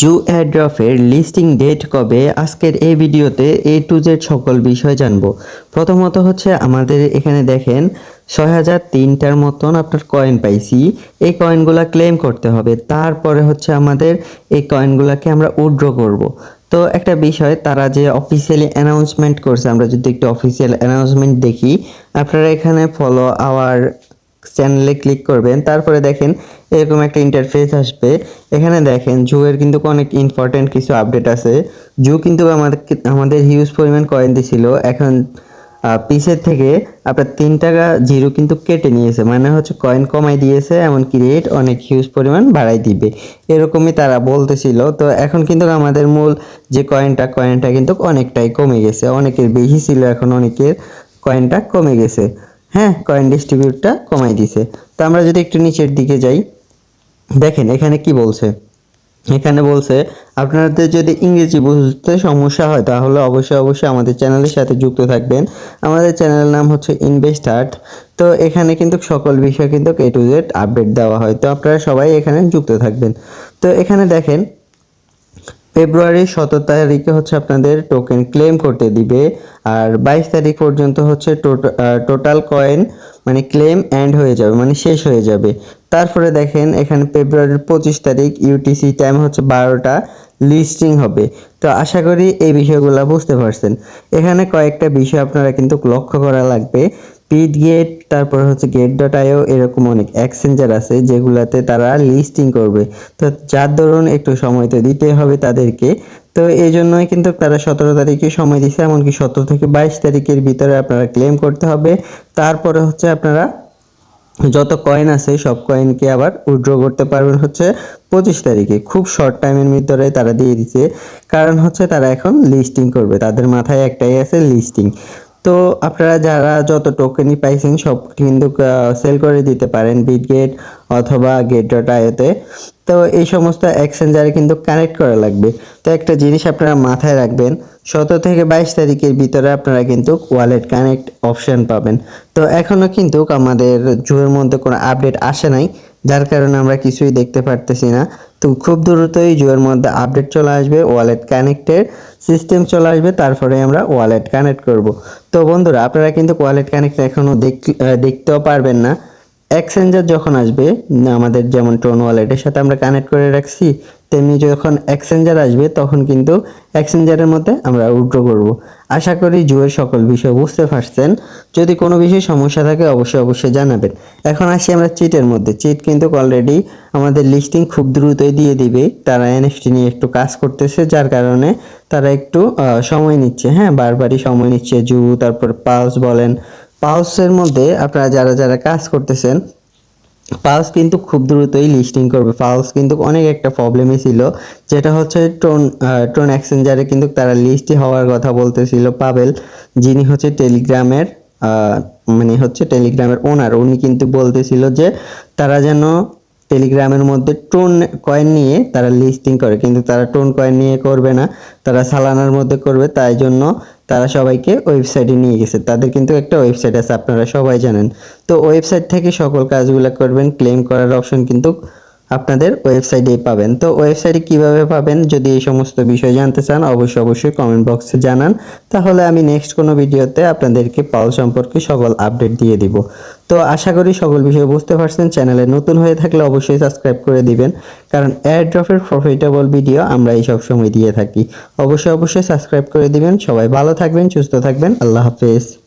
জু এয়ারড্রপের listing date কবে? আজকের এই ভিডিওতে এ টু জেড সকল বিষয় জানব। প্রথমত হচ্ছে আমাদের এখানে দেখেন, ছয় হাজার তিনটার মতন আপনার কয়েন পাইছি। এই কয়েনগুলা ক্লেম করতে হবে। তারপরে হচ্ছে আমাদের এই কয়েনগুলাকে আমরা উইথড্র করব। তো একটা বিষয়, তারা যে অফিসিয়ালি অ্যানাউন্সমেন্ট করছে, আমরা যদি একটু অফিসিয়াল অ্যানাউন্সমেন্ট দেখি, আপনারা এখানে ফলো আওয়ার চ্যানেলে ক্লিক করবেন, তারপরে দেখেন এরকম একটা ইন্টারফেস আসবে। এখানে দেখেন জুয়ের কিন্তু অনেক ইম্পর্টেন্ট কিছু আপডেট আছে। জু কিন্তু আমাদের আমাদের হিউজ পরিমাণ কয়েন দিছিল। এখন পিসের থেকে আপনার তিন টাকা জিরো কিন্তু কেটে নিয়েছে। মানে হচ্ছে কয়েন কমাই দিয়েছে এমনকি রেট অনেক হিউজ পরিমাণ বাড়াই দিবে। এরকমই তারা বলতেছিল। তো এখন কিন্তু আমাদের মূল যে কয়েনটা কয়েনটা কিন্তু অনেকটাই কমে গেছে। অনেকের বেশি ছিল, এখন অনেকের কয়েনটা কমে গেছে। হ্যাঁ কয়েন ডিস্ট্রিবিউটটা কমাই দিছে। তো আমরা যদি একটু নিচের দিকে যাই, দেখেন এখানে কি বলছে? এখানে বলছে, আপনাদের যদি ইংরেজি বুঝতে সমস্যা হয়, তাহলে অবশ্যই অবশ্যই আমাদের চ্যানেলের সাথে যুক্ত থাকবেন। আমাদের চ্যানেলের নাম হচ্ছে ইনভেস্ট আর্ট তো এখানে কিন্তু সকল বিষয় কিন্তু এ টু জেড আপডেট দেওয়া হয়। তো আপনারা সবাই এখানে যুক্ত থাকবেন। তো এখানে দেখেন ফেব্রুয়ারির সতেরো তারিখে হচ্ছে আপনাদের টোকেন ক্লেম করতে দিবে। আর বাইশ তারিখ পর্যন্ত হচ্ছে টোটাল কয়েন মানে ক্লেম এন্ড হয়ে যাবে মানে শেষ হয়ে যাবে। তারপরে দেখেন, এখানে ফেব্রুয়ারির পঁচিশ তারিখ ইউটিসি টাইম হচ্ছে বারোটা লিস্টিং হবে। তো আশা করি এই বিষয়গুলো বুঝতে পারছেন। এখানে কয়েকটা বিষয় আপনারা কিন্তু লক্ষ্য করা লাগবে। পিট গেট তারপর হচ্ছে গেট ডট আইও এরকম অনেক এক্সচেঞ্জার আছে যেগুলাতে তারা লিস্টিং করবে। তো যার ধরুন একটু সময় তো দিতে হবে তাদেরকে। তো এই জন্যই কিন্তু তারা সতেরো তারিখে সময় দিছে, এমনকি সতেরো থেকে বাইশ তারিখের ভিতরে আপনারা ক্লেম করতে হবে। তারপরে হচ্ছে আপনারা যত কয়েন আছে, সব কয়েনকে আবার উইথড্র করতে পারবেন হচ্ছে পঁচিশ তারিখে। খুব শর্ট টাইমের ভিতরে তারা দিয়ে দিচ্ছে কারণ হচ্ছে তারা এখন লিস্টিং করবে। তাদের মাথায় একটাই আছে লিস্টিং তো আপনারা যারা যত টোকেনই পাইছেন, সব কিন্তু সেল করে দিতে পারেন বিটগেট অথবা গেট ডট আইওতে তো এই সমস্ত এক্সচেঞ্জারে কিন্তু কানেক্ট করা লাগবে। তো একটা জিনিস আপনারা মাথায় রাখবেন, সতেরো থেকে বাইশ তারিখের ভিতরে আপনারা কিন্তু ওয়ালেট কানেক্ট অপশান পাবেন। তো এখনও কিন্তু আমাদের জুয়ের মধ্যে কোনো আপডেট আসে নাই, যার কারণে আমরা কিছুই দেখতে পারতেছি না। তো খুব দ্রুতই জুয়ের মধ্যে আপডেট চলে আসবে ওয়ালেট কানেক্টের সিস্টেম চলে আসবে, তারপরে আমরা ওয়ালেট কানেক্ট করব। তো বন্ধুরা, আপনারা কিন্তু ওয়ালেট কানেক্ট এখনও দেখতেও পারবেন না। এক্সচেঞ্জার যখন আসবে আমাদের যেমন টোন ওয়ালেটের সাথে আমরা কানেক্ট করে রাখছি, তেমনি যখন এক্সচেঞ্জার আসবে, তখন কিন্তু এক্সচেঞ্জারের মধ্যে আমরা উইথড্র করব। আশা করি জুয়ের সকল বিষয় বুঝতে পারছেন। যদি কোনো বিষয়ে সমস্যা থাকে, অবশ্যই অবশ্যই জানাবেন। এখন আসি আমরা চিটের মধ্যে। চিট কিন্তু অলরেডি আমাদের লিস্টিং খুব দ্রুতই দিয়ে দিবে। তারা এনএফটি নিয়ে একটু কাজ করতেছে, যার কারণে তারা একটু সময় নিচ্ছে। হ্যাঁ বারবারই সময় নিচ্ছে। জু, তারপর পালস বলেন পালসের মধ্যে আপনারা যারা যারা কাজ করতেছেন পালস কিন্তু খুব দ্রুতই লিস্টিং করবে। পালস কিন্তু অনেক একটা প্রবলেমই ছিল, যেটা হচ্ছে টোন টোন এক্সচেঞ্জারে কিন্তু তারা লিস্টই হওয়ার কথা বলতেছিল পাবেল, যিনি হচ্ছে টেলিগ্রামের মানে হচ্ছে টেলিগ্রামের ওনার উনি কিন্তু বলতেছিল যে তারা যেন টেলিগ্রামের মধ্যে টোন কয়েন নিয়ে তারা লিস্টিং করে, কিন্তু তারা টোন কয়েন নিয়ে করবে না। তারা সালানার মধ্যে করবে, তাই জন্য তারা সবাইকে ওয়েবসাইটে নিয়ে গেছে। তাদের কিন্তু একটা ওয়েবসাইট আছে, আপনারা সবাই জানেন। তো ওয়েবসাইট থেকে সকল কাজগুলো করবেন ক্লেম করার অপশন কিন্তু আপনাদের ওয়েবসাইটেই পাবেন। তো ওয়েবসাইটে কীভাবে পাবেন? যদি এই সমস্ত বিষয় জানতে চান, অবশ্যই অবশ্যই কমেন্ট বক্সে জানান। তাহলে আমি নেক্সট কোনো ভিডিওতে আপনাদেরকে পাল সম্পর্কে সকল আপডেট দিয়ে দিব। তো আশা করি সকল বিষয় বুঝতে পারছেন। চ্যানেলে নতুন হয়ে থাকলে অবশ্যই সাবস্ক্রাইব করে দিবেন। কারণ এয়ারড্রপের প্রফিটেবল ভিডিও আমরা এই সব সময় দিয়ে থাকি। অবশ্যই অবশ্যই সাবস্ক্রাইব করে দিবেন। সবাই ভালো থাকবেন, সুস্থ থাকবেন। আল্লাহ হাফেজ।